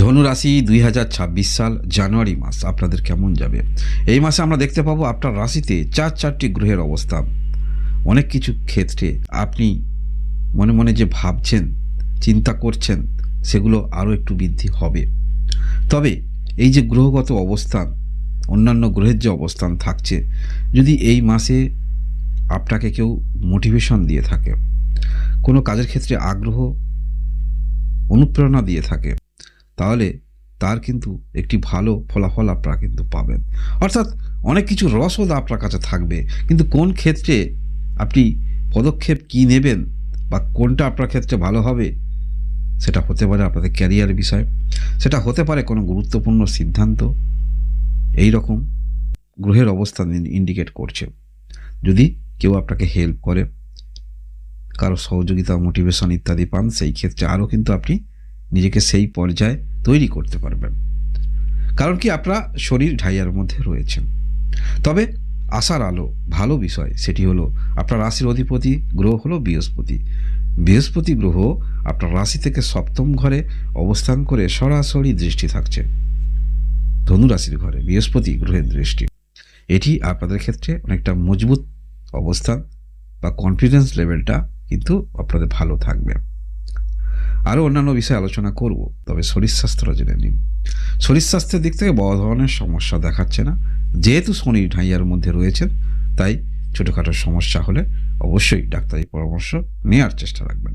ধনুরাশি দুই হাজার ছাব্বিশ সাল, জানুয়ারি মাস। আপনাদের কেমন যাবে? এই মাসে আমরা দেখতে পাবো আপনার রাশিতে চার চারটি গ্রহের অবস্থান অনেক কিছু ক্ষেত্রে আপনি মনে মনে যে ভাবছেন, চিন্তা করছেন, সেগুলো আরও একটু বৃদ্ধি হবে। তবে এই যে গ্রহগত অবস্থান, অন্যান্য গ্রহের যে অবস্থান থাকছে, যদি এই মাসে আপনাকে কেউ মোটিভেশন দিয়ে থাকে, কোনো কাজের ক্ষেত্রে আগ্রহ, অনুপ্রেরণা দিয়ে থাকে তাহলে তার কিন্তু একটি ভালো ফলাফল আপনারা কিন্তু পাবেন। অর্থাৎ অনেক কিছু রসদ আপনার কাছে থাকবে, কিন্তু কোন ক্ষেত্রে আপনি পদক্ষেপ কি নেবেন বা কোনটা আপনার ক্ষেত্রে ভালো হবে, সেটা হতে পারে আপনাদের ক্যারিয়ার বিষয়, সেটা হতে পারে কোনো গুরুত্বপূর্ণ সিদ্ধান্ত এই রকম গ্রহের অবস্থান ইন্ডিকেট করছে। যদি কেউ আপনাকে হেল্প করে, কারও সহযোগিতা মোটিভেশন ইত্যাদি পান, সেই ক্ষেত্রে আরও কিন্তু আপনি নিজেকে সেই পর্যায়ে তৈরি করতে পারবেন। কারণ কি আপনারা শরীর ঢাইয়ার মধ্যে রয়েছেন। তবে আশার আলো, ভালো বিষয় সেটি হলো আপনার রাশির অধিপতি গ্রহ হলো বৃহস্পতি। বৃহস্পতি গ্রহ আপনার রাশি থেকে সপ্তম ঘরে অবস্থান করে সরাসরি দৃষ্টি থাকছে। ধনুরাশির ঘরে বৃহস্পতি গ্রহের দৃষ্টি। এটি আপনাদের ক্ষেত্রে অনেকটা মজবুত অবস্থান বা কনফিডেন্স লেভেলটা কিন্তু আপনাদের ভালো থাকবে। আরও অন্যান্য বিষয়ে আলোচনা করব, তবে শরীর স্বাস্থ্যটা জেনে নিন। শরীর স্বাস্থ্যের দিক থেকে বড় ধরনের সমস্যা দেখাচ্ছে না। যেহেতু শনি ঢাইয়ার মধ্যে রয়েছেন, তাই ছোটোখাটো সমস্যা হলে অবশ্যই ডাক্তারি পরামর্শ নেওয়ার চেষ্টা রাখবেন।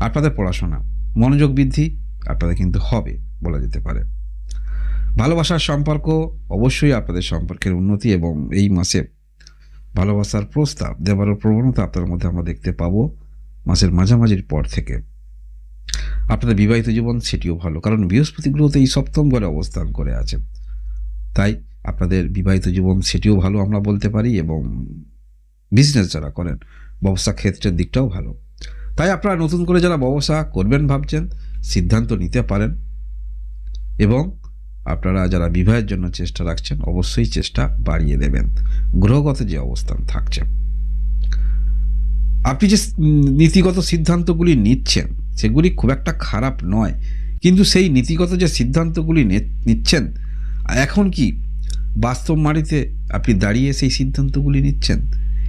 আপনাদের পড়াশোনা, মনোযোগ বৃদ্ধি আপনাদের কিন্তু হবে বলা যেতে পারে। ভালোবাসার সম্পর্ক অবশ্যই আপনাদের সম্পর্কের উন্নতি এবং এই মাসে ভালোবাসার প্রস্তাব দেওয়ারও প্রবণতা আপনাদের মধ্যে আমরা দেখতে পাবো। মাসের মাঝামাঝির পর থেকে। আপনাদের বিবাহিত জীবন, সেটিও ভালো। কারণ বৃহস্পতি গ্রহতে এই সপ্তম ঘরে অবস্থান করে আছেন তাই আপনাদের বিবাহিত জীবন, সেটিও ভালো আমরা বলতে পারি এবং বিজনেস যারা করেন, ব্যবসা ক্ষেত্রের দিকটাও ভালো। তাই আপনারা নতুন করে যারা ব্যবসা করবেন ভাবছেন, সিদ্ধান্ত নিতে পারেন এবং আপনারা যারা বিবাহের জন্য চেষ্টা রাখছেন, অবশ্যই চেষ্টা বাড়িয়ে দেবেন। গ্রহগত যে অবস্থান থাকছে। আপনি যে নীতিগত সিদ্ধান্তগুলি নিচ্ছেন সেগুলি খুব একটা খারাপ নয়। কিন্তু সেই নীতিগত যে সিদ্ধান্তগুলি নিচ্ছেন এখন কি বাস্তব মাটিতে আপনি দাঁড়িয়ে সেই সিদ্ধান্তগুলি নিচ্ছেন?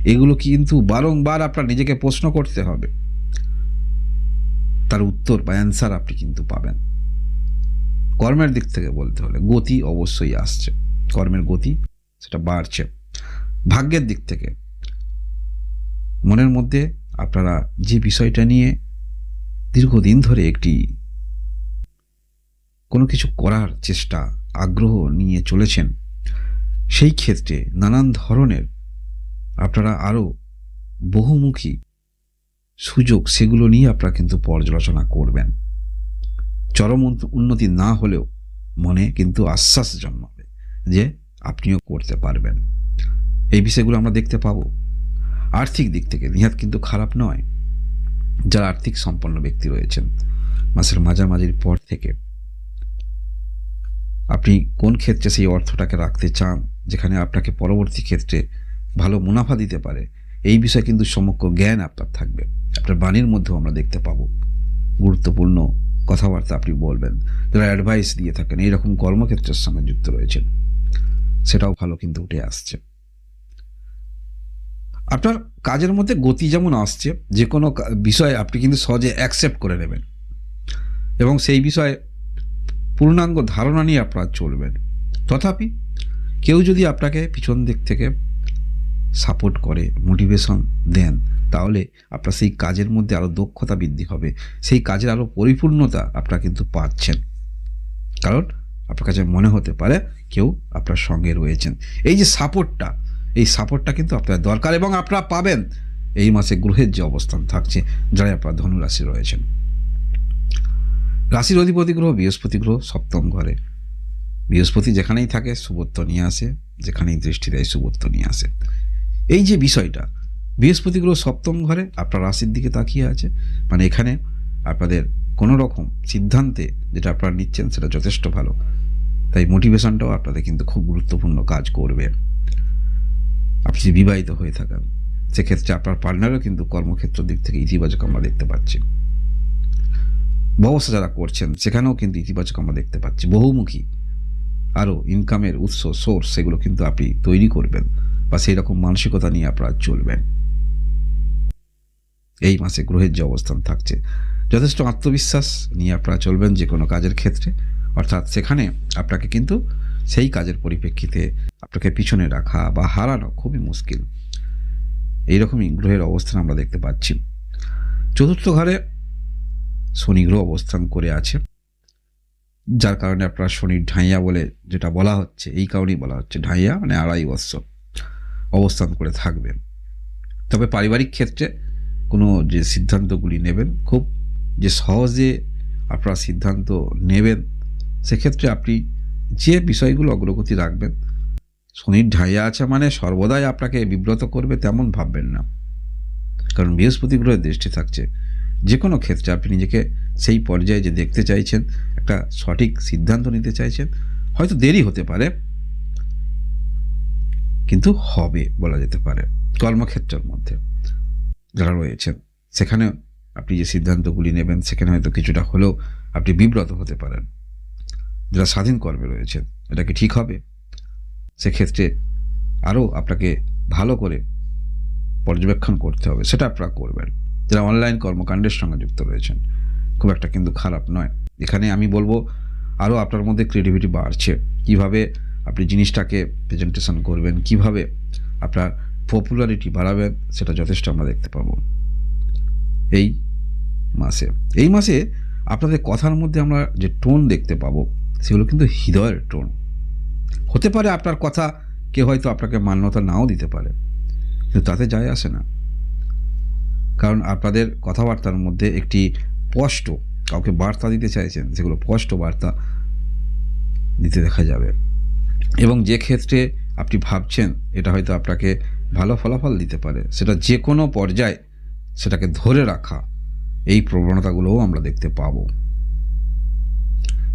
এগুলো কিন্তু বারংবার আপনার নিজেকে প্রশ্ন করতে হবে। তার উত্তর বা অ্যান্সার আপনি কিন্তু পাবেন। কর্মের দিক থেকে বলতে হলে গতি অবশ্যই আসছে। কর্মের গতি সেটা বাড়ছে। ভাগ্যের দিক থেকে মনের মধ্যে আপনারা যে বিষয়টা নিয়ে দীর্ঘদিন ধরে একটি কোনো কিছু করার চেষ্টা, আগ্রহ নিয়ে চলেছেন। সেই ক্ষেত্রে নানান ধরনের আপনারা আরও বহুমুখী সুযোগ সেগুলো নিয়ে আপনারা কিন্তু পর্যালোচনা করবেন। চরম উন্নতি না হলেও মনে কিন্তু আশ্বাস জন্মাবে যে আপনিও করতে পারবেন। এই বিষয়গুলো আমরা দেখতে পাবো। আর্থিক দিক থেকে নিহাত কিন্তু খারাপ নয়। যারা আর্থিক সম্পন্ন ব্যক্তি রয়েছেন। মাসের মাঝামাঝির পর থেকে আপনি কোন ক্ষেত্রে সেই অর্থটাকে রাখতে চান, যেখানে আপনাকে পরবর্তী ক্ষেত্রে ভালো মুনাফা দিতে পারে, এই বিষয়ে কিন্তু সমগ্র জ্ঞান আপনার থাকবে। আপনার বাণীর মধ্যেও আমরা দেখতে পাবো। গুরুত্বপূর্ণ কথাবার্তা আপনি বলবেন, যারা অ্যাডভাইস দিয়ে থাকেন, এইরকম কর্মক্ষেত্রের সঙ্গে যুক্ত রয়েছেন, সেটাও ভালো কিন্তু উঠে আসছে। আপনার কাজের মধ্যে গতি যেমন আসছে, যে কোনো বিষয়ে আপনি কিন্তু সহজে অ্যাকসেপ্ট করে নেবেন। এবং সেই বিষয়ে পূর্ণাঙ্গ ধারণা নিয়ে আপনারা চলবেন। তথাপি কেউ যদি আপনাকে পিছন দিক থেকে সাপোর্ট করে মোটিভেশন দেন, তাহলে আপনার সেই কাজের মধ্যে আরও দক্ষতা বৃদ্ধি হবে। সেই কাজের আরও পরিপূর্ণতা আপনারা কিন্তু পাচ্ছেন। কারণ আপনার কাছে মনে হতে পারে কেউ আপনার সঙ্গে রয়েছেন। এই যে সাপোর্টটা এই সাপোর্টটা কিন্তু আপনার দরকার এবং আপনারা পাবেন। এই মাসে গ্রহের যে অবস্থান থাকছে যারা আপনার ধনুরাশি রয়েছেন। রাশির অধিপতি গ্রহ, বৃহস্পতি গ্রহ, সপ্তম ঘরে। বৃহস্পতি যেখানেই থাকে শুভত্ব নিয়ে আসে। যেখানেই দৃষ্টি দেয় শুভত্ব নিয়ে আসে। এই যে বিষয়টা, বৃহস্পতি গ্রহ সপ্তম ঘরে আপনার রাশির দিকে তাকিয়ে আছে। মানে এখানে আপনাদের কোনো রকম সিদ্ধান্তে যেটা আপনারা নিচ্ছেন, সেটা যথেষ্ট ভালো। তাই মোটিভেশনটাও আপনাদের কিন্তু খুব গুরুত্বপূর্ণ কাজ করবে। আপনি যদি বিবাহিত হয়ে থাকেন, সেক্ষেত্রে আপনার পার্টনারও কিন্তু কর্মক্ষেত্র দিক থেকে ইতিবাচক আমরা দেখতে পাচ্ছি। ব্যবসা যারা করছেন, সেখানেও কিন্তু ইতিবাচক আমরা দেখতে পাচ্ছি। বহুমুখী আরও ইনকামের উৎস সোর্স সেগুলো কিন্তু আপনি তৈরি করবেন বা সেই রকম মানসিকতা নিয়ে আপনারা চলবেন। এই মাসে গ্রহের যে অবস্থান থাকছে, যথেষ্ট আত্মবিশ্বাস নিয়ে আপনারা চলবেন যে কোনো কাজের ক্ষেত্রে। অর্থাৎ সেখানে আপনাকে কিন্তু সেই কাজের পরিপ্রেক্ষিতে আপনাকে পিছনে রাখা বা হারানো খুবই মুশকিল। এইরকমই গ্রহের অবস্থান আমরা দেখতে পাচ্ছি। চতুর্থ ঘরে শনি গ্রহ অবস্থান করে আছে। যার কারণে আপনার শনির ঢাইয়া বলে যেটা বলা হচ্ছে, এই কারণেই বলা হচ্ছে ঢাইয়া মানে আড়াই বৎসর অবস্থান করে থাকবেন। তবে পারিবারিক ক্ষেত্রে কোনো যে সিদ্ধান্তগুলি নেবেন, খুব যে সহজে আপনারা সিদ্ধান্ত নেবেন, সেক্ষেত্রে আপনি যে বিষয়গুলো অগ্রগতি রাখবেন, শনির ঢাইয়া আছে মানে সর্বদাই আপনাকে বিব্রত করবে তেমন ভাববেন না। কারণ বৃহস্পতি গ্রহের দৃষ্টি থাকছে। যে কোনো ক্ষেত্রে আপনি নিজেকে সেই পর্যায়ে যে দেখতে চাইছেন, একটা সঠিক সিদ্ধান্ত নিতে চাইছেন, হয়তো দেরি হতে পারে, কিন্তু হবে বলা যেতে পারে কর্মক্ষেত্রের মধ্যে। যারা রয়েছেন সেখানে আপনি যে সিদ্ধান্তগুলি নেবেন, সেখানে হয়তো কিছুটা হলেও আপনি বিব্রত হতে পারেন। যারা স্বাধীন কর্মে রয়েছেন এটা কি ঠিক হবে? সেক্ষেত্রে আরও আপনাকে ভালো করে পর্যবেক্ষণ করতে হবে। সেটা আপনারা করবেন। যারা অনলাইন কর্মকাণ্ডের সঙ্গে যুক্ত রয়েছেন, খুব একটা কিন্তু খারাপ নয়। এখানে আমি বলব আরও আপনার মধ্যে ক্রিয়েটিভিটি বাড়ছে। কীভাবে আপনি জিনিসটাকে প্রেজেন্টেশন করবেন, কীভাবে আপনার পপুলারিটি বাড়াবেন, সেটা যথেষ্ট আমরা দেখতে পাবো। এই মাসে এই মাসে আপনাদের কথার মধ্যে আমরা যে টোন দেখতে পাবো সেগুলো কিন্তু হৃদয়ের টোন। হতে পারে আপনার কথা কেউ হয়তো আপনাকে মান্যতা নাও দিতে পারে, কিন্তু তাতে যায় আসে না। কারণ আপনাদের কথাবার্তার মধ্যে একটি স্পষ্ট, কাউকে বার্তা দিতে চাইছেন, সেগুলো স্পষ্ট বার্তা দিতে দেখা যাবে। এবং যে ক্ষেত্রে আপনি ভাবছেন, এটা হয়তো আপনাকে ভালো ফলাফল দিতে পারে। সেটা যে কোনো পর্যায়ে সেটাকে ধরে রাখা, এই প্রবণতাগুলোও আমরা দেখতে পাব।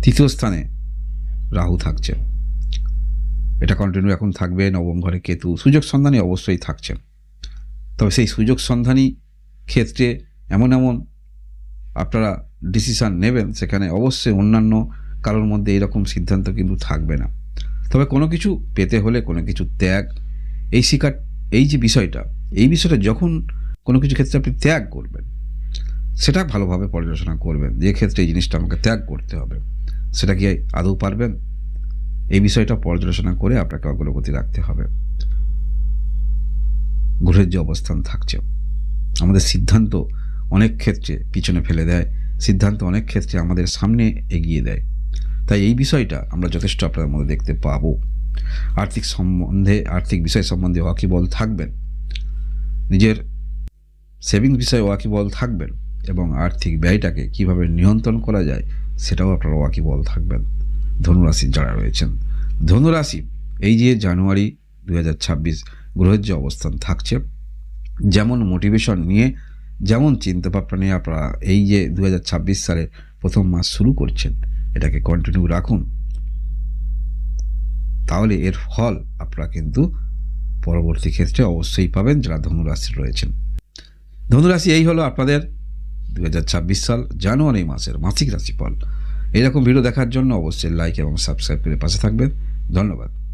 তৃতীয় স্থানে রাহু থাকছে। এটা কন্টিনিউ এখন থাকবে, নবম ঘরে কেতু। সুযোগ সন্ধানী অবশ্যই থাকছেন তবে সেই সুযোগ সন্ধানী ক্ষেত্রে এমন এমন আপনারা ডিসিশান নেবেন, সেখানে অবশ্যই অন্যান্য কারোর মধ্যে এরকম সিদ্ধান্ত কিন্তু থাকবে না। তবে কোনো কিছু পেতে হলে, কোনো কিছু ত্যাগ, এই শিকার, এই যে বিষয়টা, এই বিষয়টা যখন কোনো কিছু ক্ষেত্রে আপনি ত্যাগ করবেন, সেটা ভালোভাবে পর্যালোচনা করবেন। যে ক্ষেত্রে এই জিনিসটা আমাকে ত্যাগ করতে হবে। সেটা কি আদৌ পারবেন? এই বিষয়টা পর্যালোচনা করে আপনাকে অগ্রগতি রাখতে হবে। গ্রহের যে অবস্থান থাকছে, আমাদের সিদ্ধান্ত অনেক ক্ষেত্রে পিছনে ফেলে দেয়, সিদ্ধান্ত অনেক ক্ষেত্রে আমাদের সামনে এগিয়ে দেয়। তাই এই বিষয়টা আমরা যথেষ্ট আপনাদের মধ্যে দেখতে পাবো। আর্থিক সম্বন্ধে, আর্থিক বিষয় সম্বন্ধে ওয়াকিবল থাকবেন। নিজের সেভিংস বিষয়ে ওয়াকিবল থাকবেন এবং আর্থিক ব্যয়টাকে কীভাবে নিয়ন্ত্রণ করা যায় সেটাও আপনারা ওয়াকিবল থাকবেন। ধনুরাশির যারা রয়েছেন ধনুরাশি এই যে জানুয়ারি দু হাজার ছাব্বিশ গ্রহের যে অবস্থান থাকছে, যেমন মোটিভেশন নিয়ে, যেমন চিন্তাভাবনা নিয়ে আপনারা এই যে দু হাজার ছাব্বিশ সালে প্রথম মাস শুরু করছেন, এটাকে কন্টিনিউ রাখুন। তাহলে এর ফল আপনারা কিন্তু পরবর্তী ক্ষেত্রে অবশ্যই পাবেন যারা ধনুরাশি রয়েছেন। ধনুরাশি এই হলো আপনাদের দু হাজার ছাব্বিশ সাল, জানুয়ারি মাসের মাসিক রাশিফল। এরকম ভিডিও দেখার জন্য অবশ্যই লাইক এবং সাবস্ক্রাইব করে পাশে থাকবেন। ধন্যবাদ।